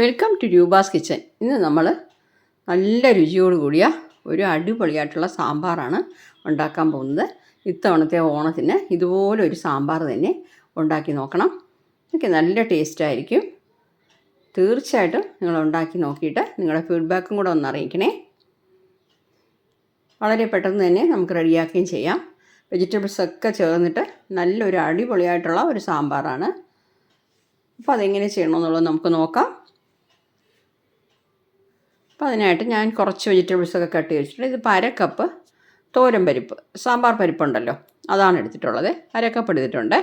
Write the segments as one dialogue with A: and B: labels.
A: Welcome to Roopa's kitchen ഇന്ന് നമ്മൾ നല്ല രുചിയോട് കൂടിയ ഒരു അടിപൊളിയായിട്ടുള്ള സാമ്പാറാണ് ഉണ്ടാക്കാൻ പോകുന്നത്. ഇത്തവണത്തെ ഓണത്തിന് ഇതുപോലെ ഒരു സാമ്പാർ തന്നെ ഉണ്ടാക്കി നോക്കണം. എനിക്ക് നല്ല ടേസ്റ്റായിരിക്കും തീർച്ചയായിട്ടും നിങ്ങൾ ഉണ്ടാക്കി നോക്കിയിട്ട് നിങ്ങളുടെ ഫീഡ്ബാക്കും കൂടെ ഒന്ന് അറിയിക്കണേ. വളരെ പെട്ടെന്ന് തന്നെ നമുക്ക് റെഡിയാക്കുകയും ചെയ്യാം. വെജിറ്റബിൾസ് ഒക്കെ ചേർന്നിട്ട് നല്ലൊരു അടിപൊളിയായിട്ടുള്ള ഒരു സാമ്പാറാണ്. അപ്പോൾ അതെങ്ങനെ ചെയ്യണമെന്നുള്ളത് നമുക്ക് നോക്കാം. അപ്പോൾ അതിനായിട്ട് ഞാൻ കുറച്ച് വെജിറ്റബിൾസൊക്കെ കട്ട് വെച്ചിട്ടുണ്ട് ഇതിപ്പോൾ അര കപ്പ് തോരൻ പരിപ്പ് സാമ്പാർ പരിപ്പുണ്ടല്ലോ അതാണ് എടുത്തിട്ടുള്ളത്. അര കപ്പ് എടുത്തിട്ടുണ്ട്.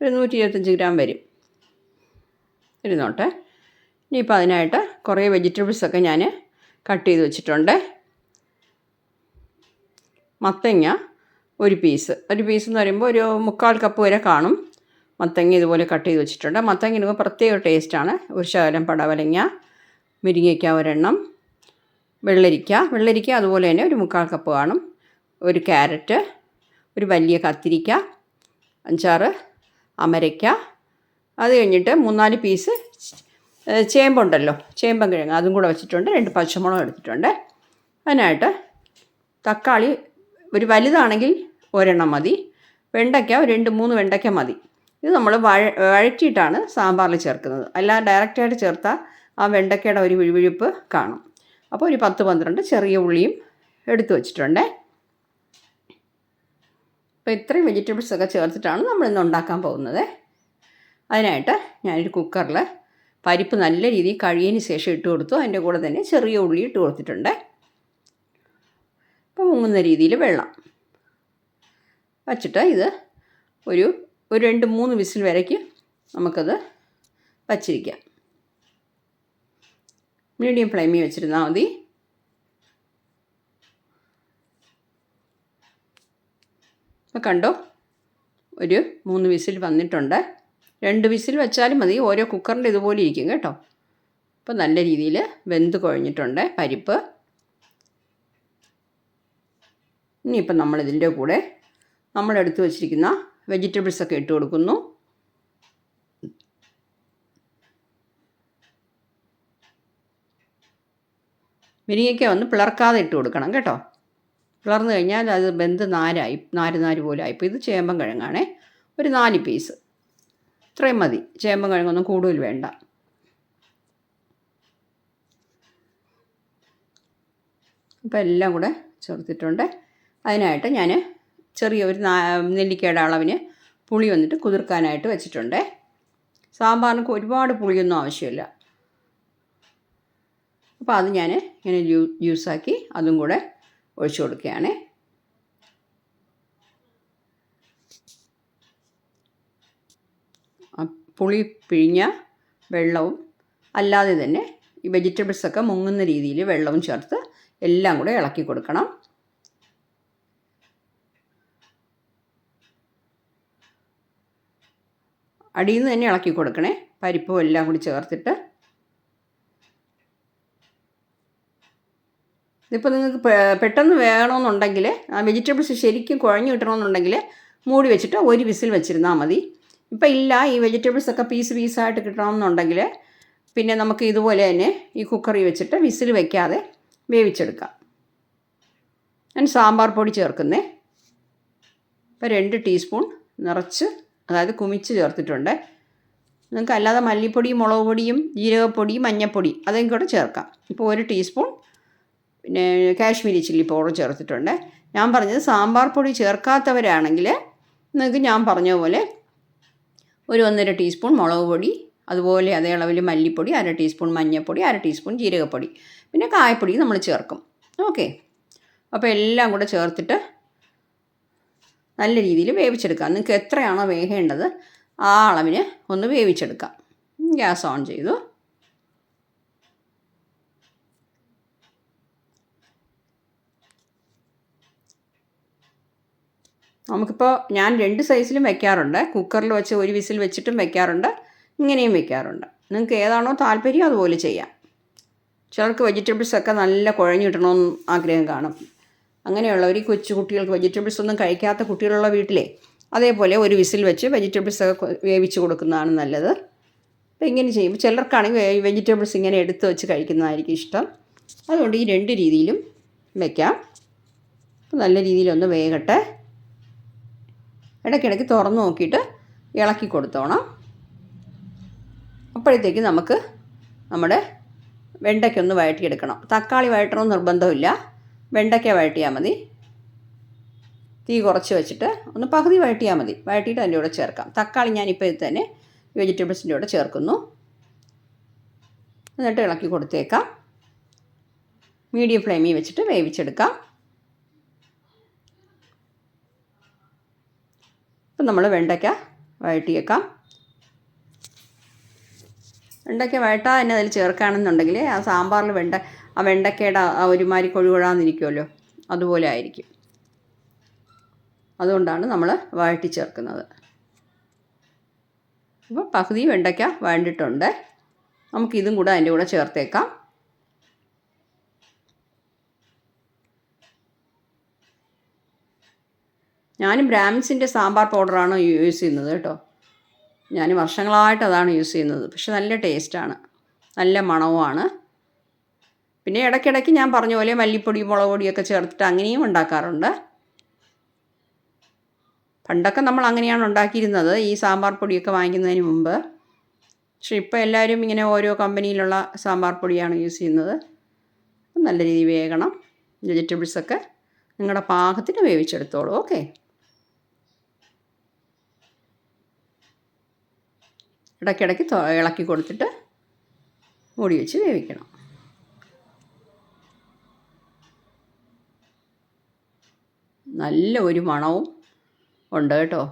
A: ഒരു നൂറ്റി ഇരുപത്തഞ്ച് ഗ്രാം വരും. ഇരുന്നോട്ടെ. ഇനിയിപ്പോൾ അതിനായിട്ട് കുറേ വെജിറ്റബിൾസൊക്കെ ഞാൻ കട്ട് ചെയ്ത് വെച്ചിട്ടുണ്ട്. മത്തങ്ങ ഒരു പീസ് ഒരു പീസ് എന്ന് പറയുമ്പോൾ ഒരു മുക്കാൽ കപ്പ് വരെ കാണും. മത്തങ്ങ ഇതുപോലെ കട്ട് ചെയ്ത് വെച്ചിട്ടുണ്ട്. മത്തങ്ങ ഇടുമ്പോൾ പ്രത്യേക ടേസ്റ്റാണ് ഒരു ശകലം പടവലങ്ങ മുരിങ്ങയ്ക്ക ഒരെണ്ണം വെള്ളരിക്ക. വെള്ളരിക്ക അതുപോലെ തന്നെ ഒരു മുക്കാൽ കപ്പ് കാണും. ഒരു ക്യാരറ്റ് ഒരു വലിയ കത്തിരിക്ക അഞ്ചാറ് അമരയ്ക്ക. അത് കഴിഞ്ഞിട്ട് മൂന്നാൽ പീസ് ചേമ്പുണ്ടല്ലോ. ചേമ്പൻ കിഴങ്ങ്. അതും കൂടെ വെച്ചിട്ടുണ്ട്. രണ്ട് പച്ചമുളകും എടുത്തിട്ടുണ്ട്. അതിനായിട്ട് തക്കാളി ഒരു വലുതാണെങ്കിൽ ഒരെണ്ണം മതി. വെണ്ടയ്ക്ക ഒരു രണ്ട് മൂന്ന് വെണ്ടയ്ക്ക മതി. ഇത് നമ്മൾ വഴ വഴറ്റിയിട്ടാണ് സാമ്പാറിൽ ചേർക്കുന്നത്. അല്ല ഡയറക്റ്റായിട്ട് ചേർത്താൽ ആ വെണ്ടയ്ക്കയുടെ ഒരു വിഴുവിഴുപ്പ് കാണും. അപ്പോൾ ഒരു പത്ത് പന്ത്രണ്ട് ചെറിയ ഉള്ളിയും എടുത്തു വച്ചിട്ടുണ്ട്. അപ്പോൾ ഇത്രയും വെജിറ്റബിൾസ് ഒക്കെ ചേർത്തിട്ടാണ് നമ്മളിന്ന് ഉണ്ടാക്കാൻ പോകുന്നത്. അതിനായിട്ട് ഞാനൊരു കുക്കറിൽ പരിപ്പ് നല്ല രീതിയിൽ കഴിയതിന് ശേഷം ഇട്ട് കൊടുത്തു. അതിന്റെ കൂടെ തന്നെ ചെറിയ ഉള്ളി ഇട്ട് കൊടുത്തിട്ടുണ്ട്. അപ്പോൾ മുങ്ങുന്ന രീതിയിൽ വെള്ളം വച്ചിട്ട് ഇത് ഒരു ഒരു രണ്ട് മൂന്ന് വിസിൽ വരയ്ക്ക് നമുക്കത് വച്ചിരിക്കാം. മീഡിയം ഫ്ലെയിമിൽ വെച്ചിരുന്നാൽ മതി. അപ്പോൾ കണ്ടോ? ഒരു മൂന്ന് വിസിൽ വന്നിട്ടുണ്ട്. രണ്ട് വിസിൽ വെച്ചാലും മതി. ഓരോ കുക്കറിന്റെ ഇതുപോലെ ഇരിക്കും കേട്ടോ. അപ്പോൾ നല്ല രീതിയിൽ വെന്ത് കുഴഞ്ഞിട്ടുണ്ട് പരിപ്പ്. ഇനിയിപ്പം നമ്മളിതിന്റെ കൂടെ നമ്മളെടുത്ത് വെച്ചിരിക്കുന്ന വെജിറ്റബിൾസൊക്കെ ഇട്ട് കൊടുക്കുന്നു. മുരിങ്ങയ്ക്ക ഒന്ന് പിളർക്കാതെ ഇട്ട് കൊടുക്കണം കേട്ടോ. പിളർന്നു കഴിഞ്ഞാൽ അത് ബന്ധ് നാരായി നാര് നാര് പോലെ ആയിപ്പോൾ ഇത് ചേമ്പൻ കിഴങ്ങാണേ. ഒരു നാല് പീസ്. ഇത്രയും മതി. ചേമ്പൻ കിഴങ്ങൊന്നും കൂടുതൽ വേണ്ട. അപ്പോൾ എല്ലാം കൂടെ ചേർത്തിട്ടുണ്ട്. അതിനായിട്ട് ഞാൻ ചെറിയ ഒരു നെല്ലിക്കയുടെ അളവിന് പുളി വന്നിട്ട് കുതിർക്കാനായിട്ട് വെച്ചിട്ടുണ്ട്. സാമ്പാറിന് ഒരുപാട് പുളിയൊന്നും ആവശ്യമില്ല. അപ്പോൾ അത് ഞാൻ ഇങ്ങനെ ജ്യൂ ജ്യൂസാക്കി അതും കൂടെ ഒഴിച്ചു കൊടുക്കുകയാണ്. പുളി പിഴിഞ്ഞ വെള്ളവും അല്ലാതെ തന്നെ ഈ വെജിറ്റബിൾസൊക്കെ മുങ്ങുന്ന രീതിയിൽ വെള്ളവും ചേർത്ത് എല്ലാം കൂടെ ഇളക്കി കൊടുക്കണം. അടിയിൽ നിന്ന് തന്നെ ഇളക്കി കൊടുക്കണേ. പരിപ്പും എല്ലാം കൂടി ചേർത്തിട്ട് ഇതിപ്പോൾ നിങ്ങൾക്ക് പെട്ടെന്ന് വേണമെന്നുണ്ടെങ്കിൽ ആ വെജിറ്റബിൾസ് ശരിക്കും കുഴഞ്ഞു കിട്ടണമെന്നുണ്ടെങ്കിൽ മൂടി വെച്ചിട്ട് ഒരു വിസിൽ വെച്ചിരുന്നാൽ മതി. ഇപ്പം ഇല്ല ഈ വെജിറ്റബിൾസ് ഒക്കെ പീസ് പീസായിട്ട് കിട്ടണമെന്നുണ്ടെങ്കിൽ പിന്നെ നമുക്ക് ഇതുപോലെ തന്നെ ഈ കുക്കറി വെച്ചിട്ട് വിസിൽ വെക്കാതെ വേവിച്ചെടുക്കാം. ഞാൻ സാമ്പാർ പൊടി ചേർക്കുന്നേ. ഇപ്പോൾ രണ്ട് ടീസ്പൂൺ നിറച്ച് അതായത് കുമിച്ച് ചേർത്തിട്ടുണ്ട്. നിങ്ങൾക്ക് അല്ലാതെ മല്ലിപ്പൊടിയും മുളക് പൊടിയും ജീരകപ്പൊടിയും മഞ്ഞൾപ്പൊടി അതൊക്കെ കൂടെ ചേർക്കാം. ഇപ്പോൾ ഒരു ടീസ്പൂൺ പിന്നെ കാശ്മീരി ചില്ലി പൗഡർ ചേർത്തിട്ടുണ്ട്. ഞാൻ പറഞ്ഞത് സാമ്പാർ പൊടി ചേർക്കാത്തവരാണെങ്കിൽ നിങ്ങൾക്ക് ഞാൻ പറഞ്ഞ പോലെ ഒരു ഒന്നര ടീസ്പൂൺ മുളക് പൊടി അതുപോലെ അതേ അളവിൽ മല്ലിപ്പൊടി അര ടീസ്പൂൺ മഞ്ഞൾപ്പൊടി അര ടീസ്പൂൺ ജീരകപ്പൊടി പിന്നെ കായപ്പൊടി നമ്മൾ ചേർക്കും. ഓക്കെ. അപ്പോൾ എല്ലാം കൂടെ ചേർത്തിട്ട് നല്ല രീതിയിൽ വേവിച്ചെടുക്കാം. നിങ്ങൾക്ക് എത്രയാണോ വേകേണ്ടത് ആ അളവിന് ഒന്ന് വേവിച്ചെടുക്കാം. ഗ്യാസ് ഓൺ ചെയ്തു. നമുക്കിപ്പോൾ ഞാൻ രണ്ട് സൈസിലും വെക്കാറുണ്ട്. കുക്കറിൽ വെച്ച് ഒരു വിസിൽ വെച്ചിട്ടും വെക്കാറുണ്ട്. ഇങ്ങനെയും വെക്കാറുണ്ട്. നിങ്ങൾക്ക് ഏതാണോ താല്പര്യം അതുപോലെ ചെയ്യാം. ചിലർക്ക് വെജിറ്റബിൾസ് ഒക്കെ നല്ല കുഴഞ്ഞു കിട്ടണമെന്ന് ആഗ്രഹം കാണും. അങ്ങനെയുള്ളവർ ഈ കൊച്ചു കുട്ടികൾക്ക് വെജിറ്റബിൾസ് ഒന്നും കഴിക്കാത്ത കുട്ടികളുള്ള വീട്ടിലെ അതേപോലെ ഒരു വിസിൽ വെച്ച് വെജിറ്റബിൾസ് ഒക്കെ വേവിച്ച് കൊടുക്കുന്നതാണ് നല്ലത്. അപ്പോൾ ഇങ്ങനെ ചെയ്യുമ്പോൾ ചിലർക്കാണെങ്കിൽ വെജിറ്റബിൾസ് ഇങ്ങനെ എടുത്ത് വെച്ച് കഴിക്കുന്നതായിരിക്കും ഇഷ്ടം. അതുകൊണ്ട് ഈ രണ്ട് രീതിയിലും വയ്ക്കാം നല്ല രീതിയിലൊന്ന് വേകട്ടെ. ഇടയ്ക്കിടയ്ക്ക് തുറന്ന് നോക്കിയിട്ട് ഇളക്കി കൊടുത്തോണം. അപ്പോഴത്തേക്ക് നമുക്ക് നമ്മുടെ വെണ്ടയ്ക്കൊന്ന് വഴറ്റിയെടുക്കണം. തക്കാളി വഴറ്റണമെന്ന് നിർബന്ധമില്ല. വെണ്ടയ്ക്ക വഴറ്റിയാൽ മതി. തീ കുറച്ച് വെച്ചിട്ട് ഒന്ന് പകുതി വഴറ്റിയാൽ മതി. വഴറ്റിയിട്ട് അതിന്റെ കൂടെ ചേർക്കാം. തക്കാളി ഞാനിപ്പോൾ ഇത് തന്നെ വെജിറ്റബിൾസിന്റെ കൂടെ ചേർക്കുന്നു. എന്നിട്ട് ഇളക്കി കൊടുത്തേക്കാം. മീഡിയം ഫ്ലെയിമിൽ വെച്ചിട്ട് വേവിച്ചെടുക്കാം. ഇപ്പം നമ്മൾ വെണ്ടയ്ക്ക വഴറ്റിയേക്കാം. വെണ്ടയ്ക്ക വഴട്ടാതെ തന്നെ അതിൽ ചേർക്കുകയാണെന്നുണ്ടെങ്കിൽ ആ സാമ്പാറിൽ വെണ്ട ആ വെണ്ടയ്ക്കയുടെ ആ ഒരുമാതിരി കൊഴുകൊഴാന്നിരിക്കുമല്ലോ അതുപോലെ ആയിരിക്കും. അതുകൊണ്ടാണ് നമ്മൾ വഴറ്റി ചേർക്കുന്നത്. അപ്പോൾ പകുതി വെണ്ടയ്ക്ക വേണ്ടിയിട്ടുണ്ട് നമുക്കിതും കൂടെ അതിന്റെ കൂടെ ചേർത്തേക്കാം. ഞാനും ബ്രാഹ്മിൻസിന്റെ സാമ്പാർ പൗഡറാണ് യൂസ് ചെയ്യുന്നത് കേട്ടോ. ഞാൻ വർഷങ്ങളായിട്ട് അതാണ് യൂസ് ചെയ്യുന്നത്. പക്ഷെ നല്ല ടേസ്റ്റാണ്. നല്ല മണവുമാണ്. പിന്നെ ഇടയ്ക്കിടയ്ക്ക് ഞാൻ പറഞ്ഞ പോലെ മല്ലിപ്പൊടി മുളക് പൊടിയൊക്കെ ചേർത്തിട്ട് അങ്ങനെയും ഉണ്ടാക്കാറുണ്ട്. പണ്ടൊക്കെ നമ്മൾ അങ്ങനെയാണ് ഉണ്ടാക്കിയിരുന്നത്. ഈ സാമ്പാർ പൊടിയൊക്കെ വാങ്ങിക്കുന്നതിന് മുമ്പ്. പക്ഷെ ഇപ്പോൾ എല്ലാവരും ഇങ്ങനെ ഓരോ കമ്പനിയിലുള്ള സാമ്പാർ പൊടിയാണ് യൂസ് ചെയ്യുന്നത്. നല്ല രീതിയിൽ വേകണം. വെജിറ്റബിൾസൊക്കെ നിങ്ങളുടെ പാകത്തിന് വേവിച്ചെടുത്തോളൂ. ഓക്കെ. ഇടയ്ക്കിടയ്ക്ക് ഇളക്കി കൊടുത്തിട്ട് മൂടി വെച്ച് വേവിക്കണം. നല്ല ഒരു മണവും ഉണ്ട് കേട്ടോ.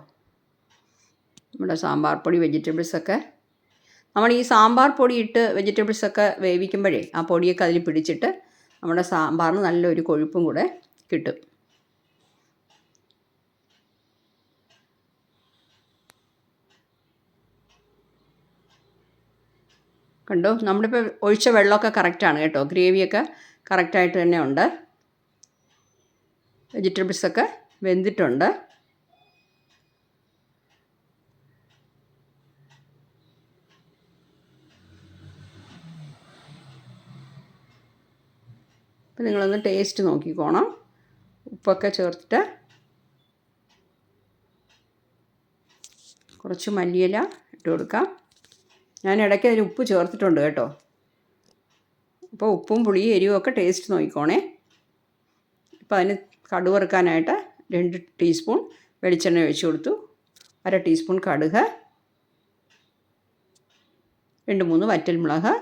A: നമ്മുടെ സാമ്പാർ പൊടി വെജിറ്റബിൾസൊക്കെ നമ്മൾ ഈ സാമ്പാർ പൊടി ഇട്ട് വെജിറ്റബിൾസൊക്കെ വേവിക്കുമ്പോഴേ ആ പൊടിയൊക്കെ അതിൽ പിടിച്ചിട്ട് നമ്മുടെ സാമ്പാറിന് നല്ലൊരു കൊഴുപ്പും കൂടെ കിട്ടും. കണ്ടോ? നമ്മളിപ്പോൾ ഒഴിച്ച വെള്ളമൊക്കെ കറക്റ്റാണ് കേട്ടോ. ഗ്രേവിയൊക്കെ കറക്റ്റായിട്ട് തന്നെ ഉണ്ട്. വെജിറ്റബിൾസൊക്കെ വെന്തിട്ടുണ്ട്. അപ്പം നിങ്ങളൊന്ന് ടേസ്റ്റ് നോക്കിക്കോണം. ഉപ്പൊക്കെ ചേർത്തിട്ട് കുറച്ച് മല്ലിയില ഇട്ട് കൊടുക്കാം. ഞാൻ ഇടയ്ക്ക് അതിൽ ഉപ്പ് ചേർത്തിട്ടുണ്ട് കേട്ടോ. അപ്പോൾ ഉപ്പും പുളിയും എരിവും ഒക്കെ ടേസ്റ്റ് നോക്കിക്കോണേ. ഇപ്പോൾ അതിന് കടുവറുക്കാനായിട്ട് രണ്ട് ടീസ്പൂൺ വെളിച്ചെണ്ണ ഒഴിച്ച് കൊടുത്തു. അര ടീസ്പൂൺ കടുക്. രണ്ട് മൂന്ന് വറ്റൽമുളക്.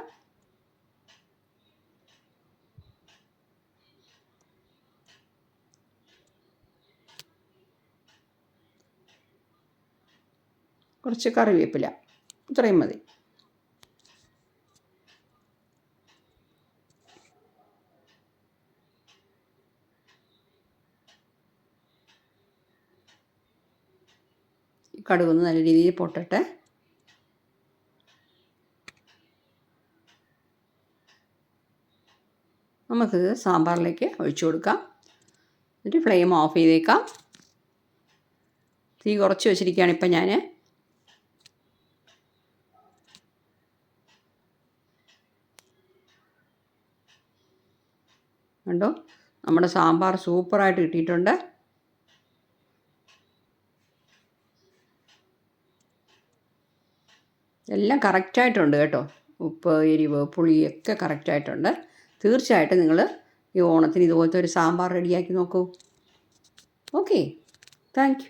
A: കുറച്ച് കറിവേപ്പില. ഇത്രയും മതി. കടുകൊന്ന് നല്ല രീതിയിൽ പൊട്ടട്ടെ. നമുക്ക് സാമ്പാറിലേക്ക് ഒഴിച്ചു കൊടുക്കാം. എന്നിട്ട് ഫ്ലെയിം ഓഫ് ചെയ്തേക്കാം. തീ കുറച്ച് വെച്ചിരിക്കുകയാണ് ഇപ്പം ഞാൻ കണ്ടോ? നമ്മുടെ സാമ്പാർ സൂപ്പറായിട്ട് കിട്ടിയിട്ടുണ്ട്. എല്ലാം കറക്റ്റായിട്ടുണ്ട് കേട്ടോ. ഉപ്പ് എരിവ് പുളിയൊക്കെ കറക്റ്റായിട്ടുണ്ട്. തീർച്ചയായിട്ടും നിങ്ങൾ ഈ ഓണത്തിന് ഇതുപോലത്തെ ഒരു സാമ്പാർ റെഡിയാക്കി നോക്കൂ. ഓക്കെ. താങ്ക്